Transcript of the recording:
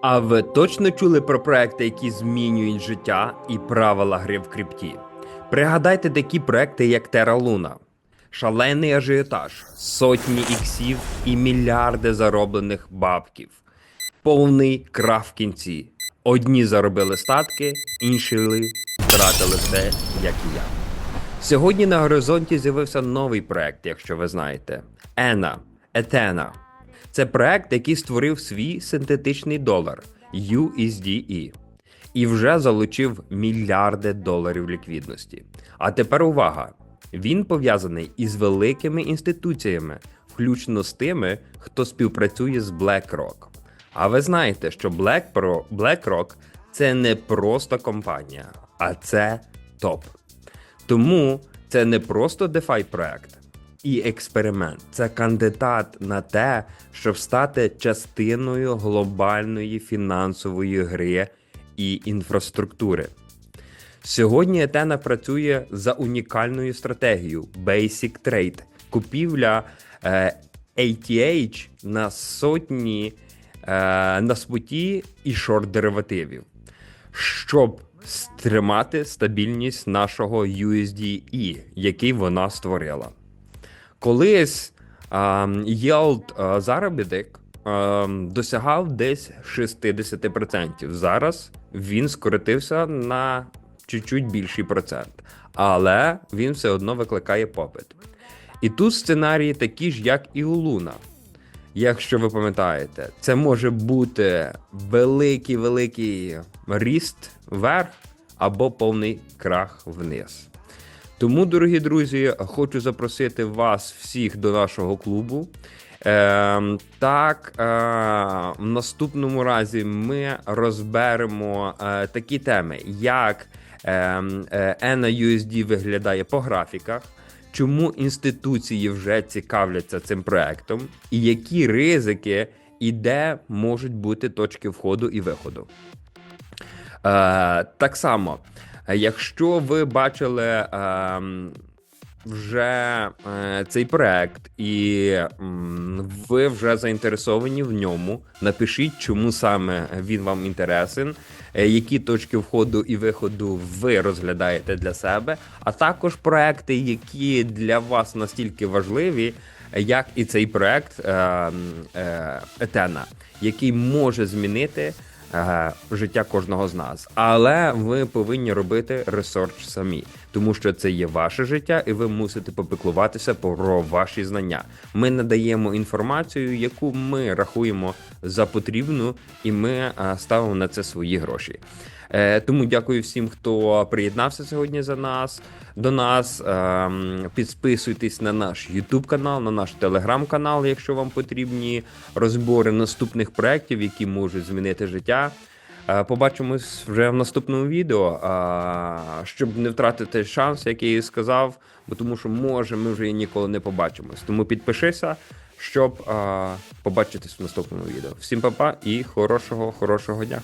А ви точно чули про проекти, які змінюють життя і правила гри в крипті? Пригадайте такі проекти, як Terra Luna. Шалений ажіотаж, сотні іксів і мільярди зароблених бабків. Повний крах в кінці. Одні заробили статки, інші втратили все, як і я. Сьогодні на горизонті з'явився новий проект, якщо ви знаєте. Ена. Етена. Це проект, який створив свій синтетичний долар USDE. І вже залучив мільярди доларів ліквідності. А тепер увага! Він пов'язаний із великими інституціями, включно з тими, хто співпрацює з BlackRock. А ви знаєте, що BlackRock це не просто компанія, а це топ. Тому це не просто DeFi проект і експеримент, це кандидат на те, щоб стати частиною глобальної фінансової гри і інфраструктури. Сьогодні Етена працює за унікальною стратегією Basic Trade, купівля е, ATH на сотні е, на споті і шорт деривативів, щоб стримати стабільність нашого USDE, який вона створила. Колись а, заробіток досягав десь 60%. Зараз він скоротився на чуть-чуть більший процент, але він все одно викликає попит. І тут сценарії такі ж, як і у Луна. Якщо ви пам'ятаєте, це може бути великий великий ріст вверх або повний крах вниз. Тому, дорогі друзі, хочу запросити вас всіх до нашого клубу. Е, так, е, в наступному разі ми розберемо е, такі теми, як е, е, NAUSD виглядає по графіках, чому інституції вже цікавляться цим проектом, і які ризики і де можуть бути точки входу і виходу. Е, так само, якщо ви бачили е, вже е, цей проект, і м, ви вже заінтересовані в ньому, напишіть, чому саме він вам інтересен, е, які точки входу і виходу ви розглядаєте для себе, а також проекти, які для вас настільки важливі, як і цей проект е, е, Етена, який може змінити е, життя кожного з нас. Але ви повинні робити ресерч самі, тому що це є ваше життя, і ви мусите попіклуватися про ваші знання. Ми надаємо інформацію, яку ми рахуємо за потрібну, і ми ставимо на це свої гроші. Е, Тому дякую всім, хто приєднався сьогодні за нас до нас. Ем, Підписуйтесь на наш YouTube канал, на наш Telegram канал, якщо вам потрібні розбори наступних проєктів, які можуть змінити життя. Е, Побачимось вже в наступному відео, щоб не втратити шанс, який я сказав, бо тому що може ми вже ніколи не побачимось. Тому підпишися, щоб побачитись в наступному відео. Всім па-па і хорошого, хорошого дня.